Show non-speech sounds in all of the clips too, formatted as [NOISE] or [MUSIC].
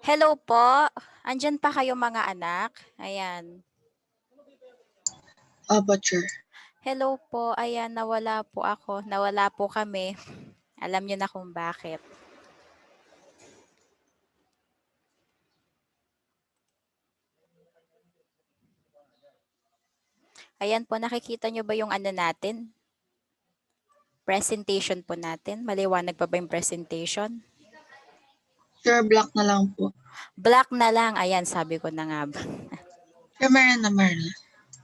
Hello po. Andiyan pa kayo mga anak? Ayan. Opo, sir. Hello po. Ayan, nawala po ako. Nawala po kami. [LAUGHS] Alam niyo na kung bakit. Ayan po, nakikita niyo ba yung ano natin? Presentation po natin. Maliwanag pa ba yung presentation? Sir, black na lang po. Black na lang. Ayan, sabi ko na nga ba. Sir, meron na, meron na.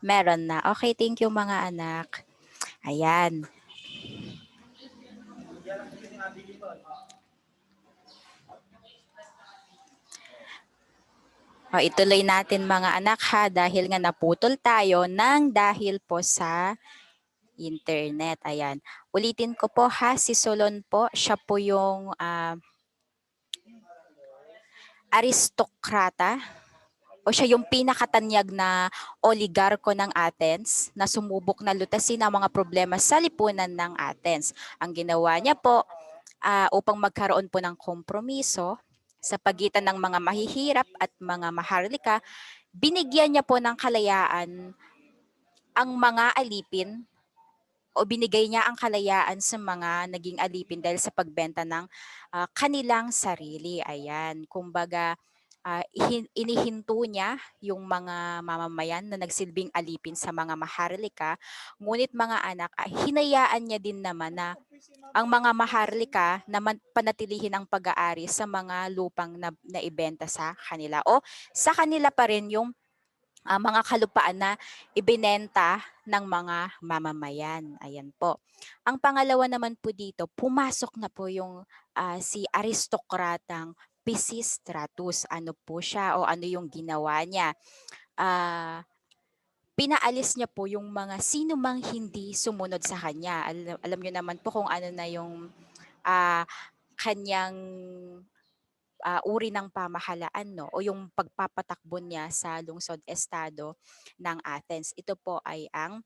Meron na. Okay, thank you mga anak. Ayan. O, ituloy natin mga anak ha dahil nga naputol tayo ng dahil po sa internet. Ayan. Ulitin ko po ha, si Solon po, siya po yung ah, aristokrata o siya yung pinakatanyag na oligarko ng Athens na sumubok na lutasin ang mga problema sa lipunan ng Athens. Ang ginawa niya po ah, upang magkaroon po ng kompromiso sa pagitan ng mga mahihirap at mga maharlika, binigyan niya po ng kalayaan ang mga alipin o binigay niya ang kalayaan sa mga naging alipin dahil sa pagbenta ng ah, kanilang sarili. Ayan, kumbaga ihin- inihinto niya yung mga mamamayan na nagsilbing alipin sa mga maharlika. Ngunit mga anak, ah, hinayaan niya din naman na ang mga maharlika na panatilihin ang pag-aari sa mga lupang na, na ibenta sa kanila o sa kanila pa rin yung ah, mga kalupaan na ibinenta ng mga mamamayan. Ayan po. Ang pangalawa naman po dito, pumasok na po yung ah, si aristokratang Pisistratus. Ano po siya o ano yung ginawa niya? Ah, pinaalis niya po yung mga sino mang hindi sumunod sa kanya. Alam, alam niyo naman po kung ano na yung ah, kanyang ah, uri ng pamahalaan no o yung pagpapatakbo niya sa lungsod estado ng Athens. Ito po ay ang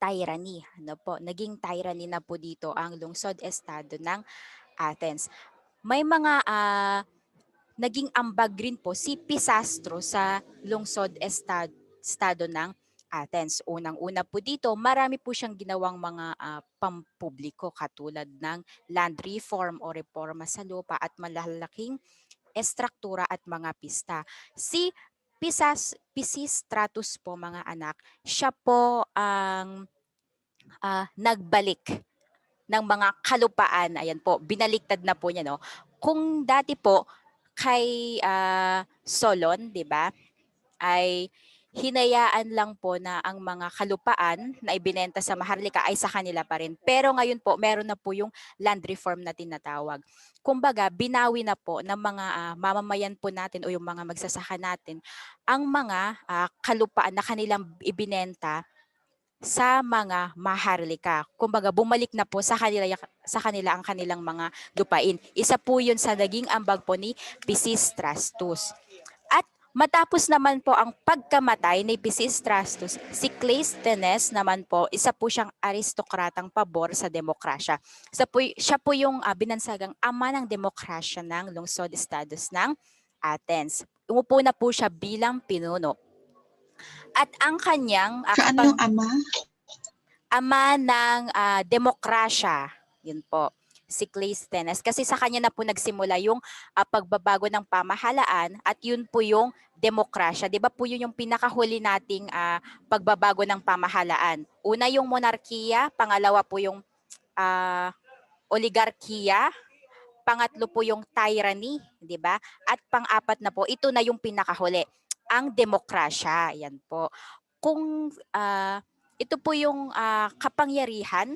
tyranny. Ano po? Naging tyranny na po dito ang lungsod estado ng Athens. May mga ah, naging ambag rin po si Pisastro sa lungsod estad, estado ng Athens. Unang-una po dito, marami po siyang ginawang mga ah, pampubliko katulad ng land reform o reforma sa lupa at malalaking estruktura at mga pista. Si Pisas, Pisistratus po mga anak, siya po ang ah, nagbalik ng mga kalupaan. Ayan po, binaliktad na po niya. No? Kung dati po kay ah, Solon, di ba, ay hinayaan lang po na ang mga kalupaan na ibinenta sa Maharlika ay sa kanila pa rin. Pero ngayon po, meron na po yung land reform na tinatawag. Kumbaga, binawi na po ng mga ah, mamamayan po natin o yung mga magsasaka natin ang mga ah, kalupaan na kanilang ibinenta sa mga maharlika. Kumbaga, bumalik na po sa kanila, sa kanila ang kanilang mga lupain. Isa po yun sa naging ambag po ni Pisistrastus. At matapos naman po ang pagkamatay ni Pisistrastus, si Cleisthenes naman po, isa po siyang aristokratang pabor sa demokrasya. Sa po, siya po yung ah, binansagang ama ng demokrasya ng lungsod estados ng Athens. Umupo na po siya bilang pinuno. At ang kanyang ah, ano kapag- yung ama? ama ng ah, demokrasya. Yun po, si Cleisthenes. Kasi sa kanya na po nagsimula yung ah, pagbabago ng pamahalaan at yun po yung demokrasya. Di ba po yun yung pinakahuli nating ah, pagbabago ng pamahalaan? Una yung monarkiya, pangalawa po yung ah, oligarkiya, pangatlo po yung tyranny, di ba? At pang-apat na po, ito na yung pinakahuli, ang demokrasya. Yan po. Kung ah, ito po yung ah, kapangyarihan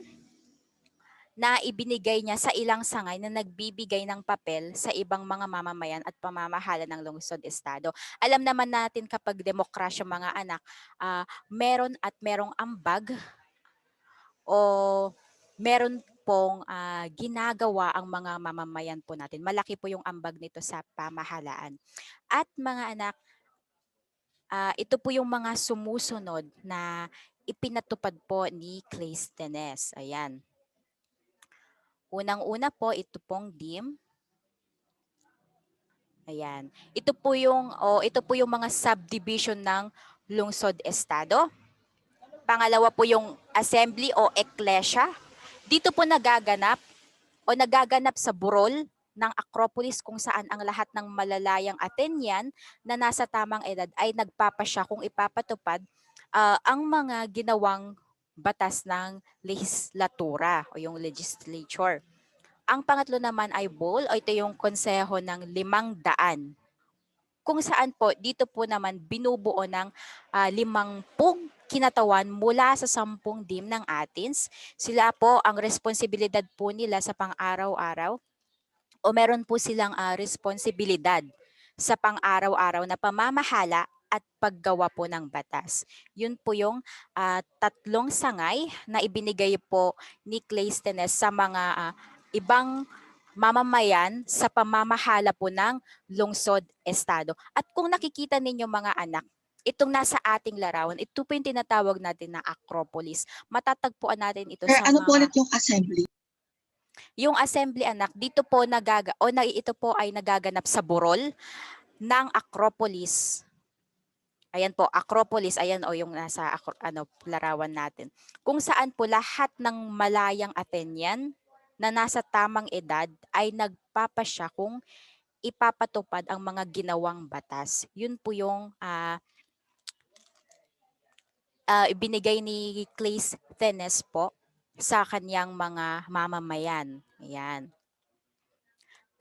na ibinigay niya sa ilang sangay na nagbibigay ng papel sa ibang mga mamamayan at pamamahala ng lungsod estado. Alam naman natin kapag demokrasya mga anak, ah, meron at merong ambag o meron pong ah, ginagawa ang mga mamamayan po natin. Malaki po yung ambag nito sa pamahalaan. At mga anak, ah, ito po yung mga sumusunod na ipinatupad po ni Cleisthenes. Ayan. Unang-una po, ito pong dim. Ayan. Ito po yung o ito po yung mga subdivision ng lungsod estado. Pangalawa po yung assembly o eklesya. Dito po nagaganap o nagaganap sa burol ng Acropolis kung saan ang lahat ng malalayang Athenian na nasa tamang edad ay nagpapasya kung ipapatupad ah, ang mga ginawang batas ng legislatura o yung legislature. Ang pangatlo naman ay bowl o ito yung konseho ng limang daan. Kung saan po, dito po naman binubuo ng ah, limangpung kinatawan mula sa sampung dim ng Athens. Sila po ang responsibilidad po nila sa pang-araw-araw o meron po silang ah, responsibilidad sa pang-araw-araw na pamamahala at paggawa po ng batas. Yun po yung ah, tatlong sangay na ibinigay po ni Cleisthenes sa mga ah, ibang mamamayan sa pamamahala po ng lungsod estado. At kung nakikita ninyo mga anak, itong nasa ating larawan, ito po yung tinatawag natin na Acropolis. Matatagpuan natin ito Sir, sa ano po mga... ulit yung assembly? Yung assembly anak, dito po nagaga o na, ito po ay nagaganap sa burol ng Acropolis. Ayan po, Acropolis, ayan o yung nasa ano larawan natin. Kung saan po lahat ng malayang Athenian na nasa tamang edad ay nagpapasya kung ipapatupad ang mga ginawang batas. Yun po yung ah ah, ibinigay ni Cleisthenes po sa kanyang mga mamamayan. Ayan.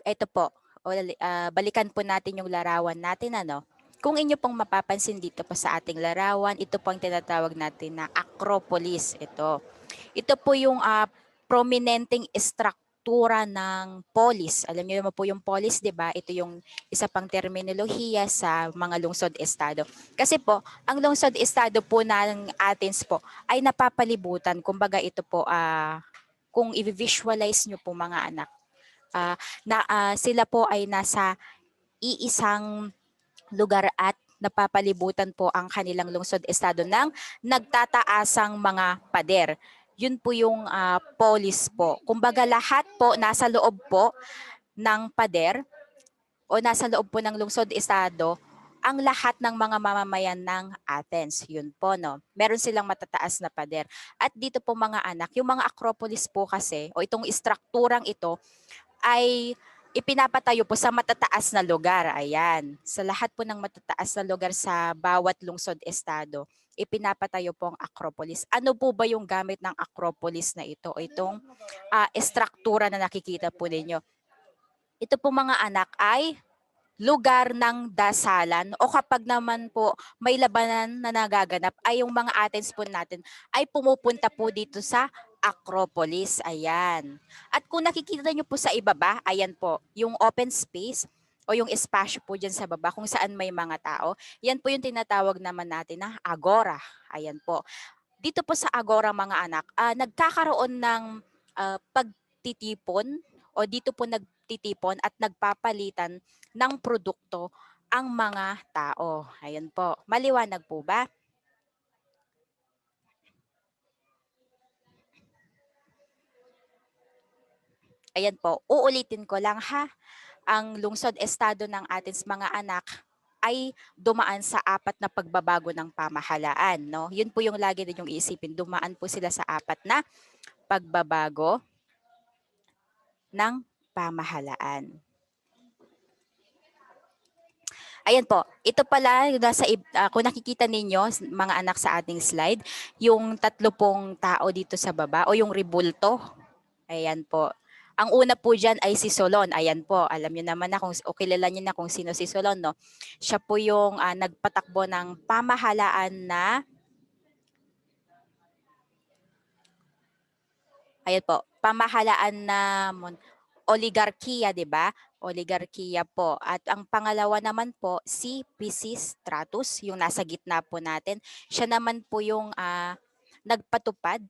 Ito po, o, ah, balikan po natin yung larawan natin ano. Kung inyo pong mapapansin dito po sa ating larawan, ito po ang tinatawag natin na Acropolis. Ito. Ito po yung ah, prominenteng estruktura ng polis. Alam niyo naman po yung polis, 'di ba? Ito yung isa pang terminolohiya sa mga lungsod-estado. Kasi po, ang lungsod-estado po ng Athens po ay napapalibutan. Kumbaga ito po ah kung i-visualize niyo po mga anak, ah, na ah, sila po ay nasa iisang lugar at napapalibutan po ang kanilang lungsod-estado ng nagtataasang mga pader. Yun po yung ah, polis po. Kumbaga lahat po nasa loob po ng pader o nasa loob po ng lungsod-estado ang lahat ng mga mamamayan ng Athens. Yun po, no? Meron silang matataas na pader. At dito po mga anak, yung mga acropolis po kasi, o itong istrukturang ito, ay ipinapatayo po sa matataas na lugar. Ayan. Sa lahat po ng matataas na lugar sa bawat lungsod-estado, ipinapatayo po ang Acropolis. Ano po ba yung gamit ng Acropolis na ito? Itong ah, estruktura na nakikita po ninyo. Ito po mga anak ay lugar ng dasalan o kapag naman po may labanan na nagaganap ay yung mga Athens po natin ay pumupunta po dito sa Acropolis. Ayan. At kung nakikita niyo po sa ibaba, ayan po, yung open space o yung espasyo po dyan sa baba kung saan may mga tao, yan po yung tinatawag naman natin na agora. Ayan po. Dito po sa agora mga anak, ah, nagkakaroon ng ah, pagtitipon o dito po nagtitipon at nagpapalitan ng produkto ang mga tao. Ayan po. Maliwanag po ba? Ayan po, uulitin ko lang ha. Ang lungsod estado ng ating mga anak ay dumaan sa apat na pagbabago ng pamahalaan. No? Yun po yung lagi ninyong iisipin. Dumaan po sila sa apat na pagbabago ng pamahalaan. Ayan po, ito pala, nasa, ah, kung nakikita ninyo, mga anak sa ating slide, yung tatlo pong tao dito sa baba o yung ribulto. Ayan po. Ang una po dyan ay si Solon. Ayan po, alam niyo naman na kung, o kilala niyo na kung sino si Solon, no? Siya po yung ah, nagpatakbo ng pamahalaan na Ayan po, pamahalaan na oligarkiya, 'di ba? Oligarkiya po. At ang pangalawa naman po si Pisistratus, yung nasa gitna po natin. Siya naman po yung ah, nagpatupad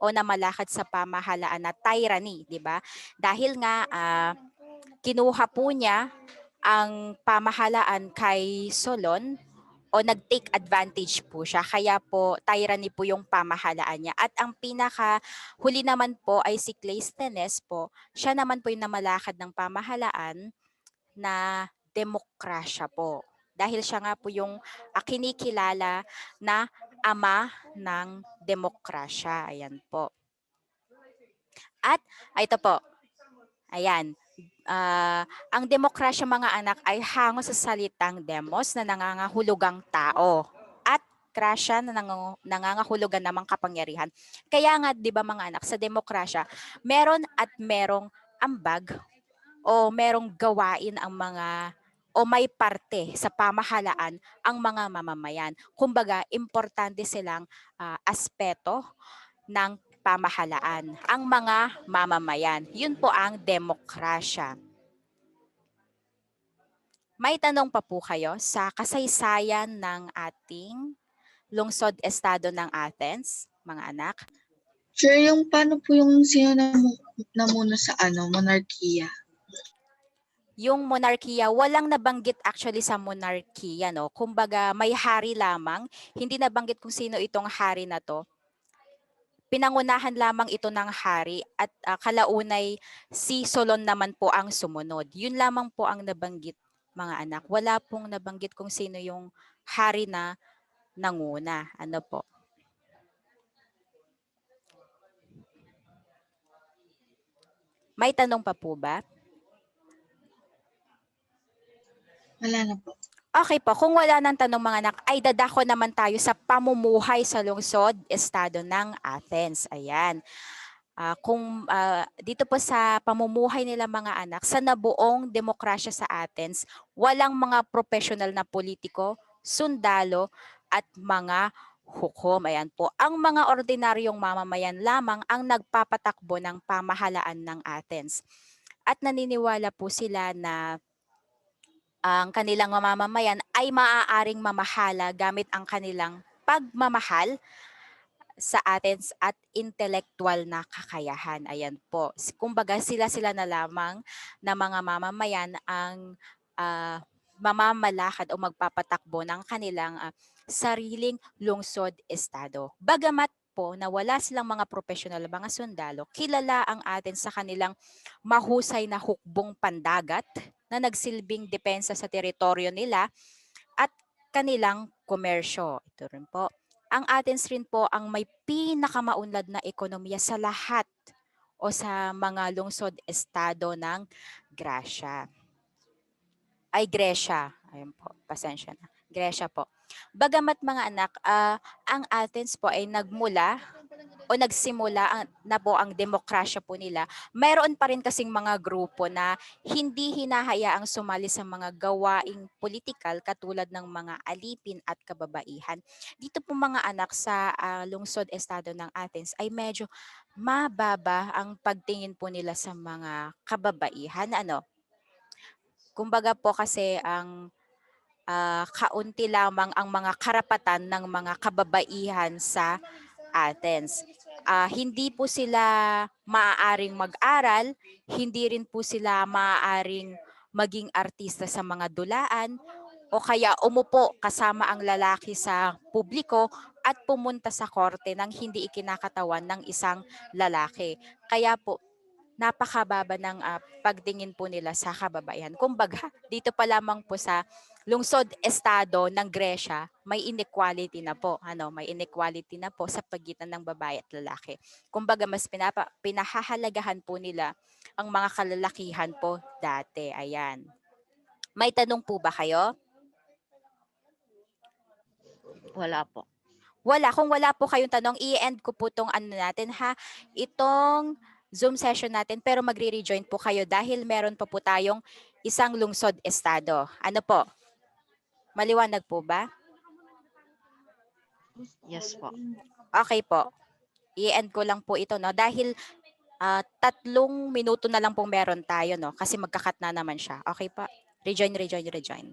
o namalakad sa pamahalaan na tyranny, 'di ba? Dahil nga ah, kinuha po niya ang pamahalaan kay Solon o nag-take advantage po siya. Kaya po tyranny po yung pamahalaan niya. At ang pinaka huli naman po ay si Cleisthenes po. Siya naman po yung namalakad ng pamahalaan na demokrasya po. Dahil siya nga po yung kinikilala na ama ng demokrasya. Ayan po. At ah, ito po. Ayan. Ah, ang demokrasya mga anak ay hango sa salitang demos na nangangahulugang tao at krasya na nangangu- nangangahulugan namang kapangyarihan. Kaya nga 'di ba mga anak sa demokrasya, meron at merong ambag o merong gawain ang mga o may parte sa pamahalaan ang mga mamamayan. Kumbaga, importante silang ah, aspeto ng pamahalaan, ang mga mamamayan. Yun po ang demokrasya. May tanong pa po kayo sa kasaysayan ng ating lungsod estado ng Athens, mga anak? Sir, yung paano po yung sino na, namuna sa ano, monarkiya? Yung monarkiya, walang nabanggit actually sa monarkiya, no? Kumbaga, may hari lamang. Hindi nabanggit kung sino itong hari na to. Pinangunahan lamang ito ng hari at ah, kalaunay si Solon naman po ang sumunod. Yun lamang po ang nabanggit mga anak. Wala pong nabanggit kung sino yung hari na nanguna. Ano po? May tanong pa po ba? Wala na po. Okay po, kung wala nang tanong mga anak, ay dadako naman tayo sa pamumuhay sa lungsod, estado ng Athens. Ayan. Ah, kung ah, dito po sa pamumuhay nila mga anak, sa nabuong demokrasya sa Athens, walang mga professional na politiko, sundalo, at mga hukom. Ayan po. Ang mga ordinaryong mamamayan lamang ang nagpapatakbo ng pamahalaan ng Athens. At naniniwala po sila na ang kanilang mamamayan ay maaaring mamahala gamit ang kanilang pagmamahal sa Athens at intellectual na kakayahan. Ayan po. Kumbaga sila-sila na lamang na mga mamamayan ang ah, mamamalakad o magpapatakbo ng kanilang ah, sariling lungsod-estado. Bagamat po na wala silang mga professional, mga sundalo, kilala ang Athens sa kanilang mahusay na hukbong pandagat na nagsilbing depensa sa teritoryo nila at kanilang komersyo. Ito rin po. Ang Athens rin po ang may pinakamaunlad na ekonomiya sa lahat o sa mga lungsod-estado ng Gracia. Ay, Gresya. Ayun po, pasensya na. Gresya po. Bagamat mga anak, ah, ang Athens po ay nagmula o nagsimula ang, na po ang demokrasya po nila, mayroon pa rin kasing mga grupo na hindi hinahayaang sumali sa mga gawaing politikal katulad ng mga alipin at kababaihan. Dito po mga anak sa ah, lungsod estado ng Athens ay medyo mababa ang pagtingin po nila sa mga kababaihan. Ano? Kumbaga po kasi ang ah, kaunti lamang ang mga karapatan ng mga kababaihan sa Athens. Ah, hindi po sila maaaring mag-aral, hindi rin po sila maaaring maging artista sa mga dulaan o kaya umupo kasama ang lalaki sa publiko at pumunta sa korte nang hindi ikinakatawan ng isang lalaki. Kaya po napakababa ng ah, pagtingin po nila sa kababaihan. Kumbaga, dito pa lamang po sa lungsod estado ng Gresya, may inequality na po. Ano, may inequality na po sa pagitan ng babae at lalaki. Kumbaga, mas pinapa, pinahahalagahan po nila ang mga kalalakihan po dati. Ayan. May tanong po ba kayo? Wala po. Wala. Kung wala po kayong tanong, i-end ko po tong ano natin ha. Itong Zoom session natin pero magre-rejoin po kayo dahil meron pa po tayong isang lungsod estado. Ano po? Maliwanag po ba? Yes po. Okay po. I-end ko lang po ito no dahil ah, tatlong minuto na lang pong meron tayo no kasi magkakat na naman siya. Okay pa? Rejoin, rejoin, rejoin.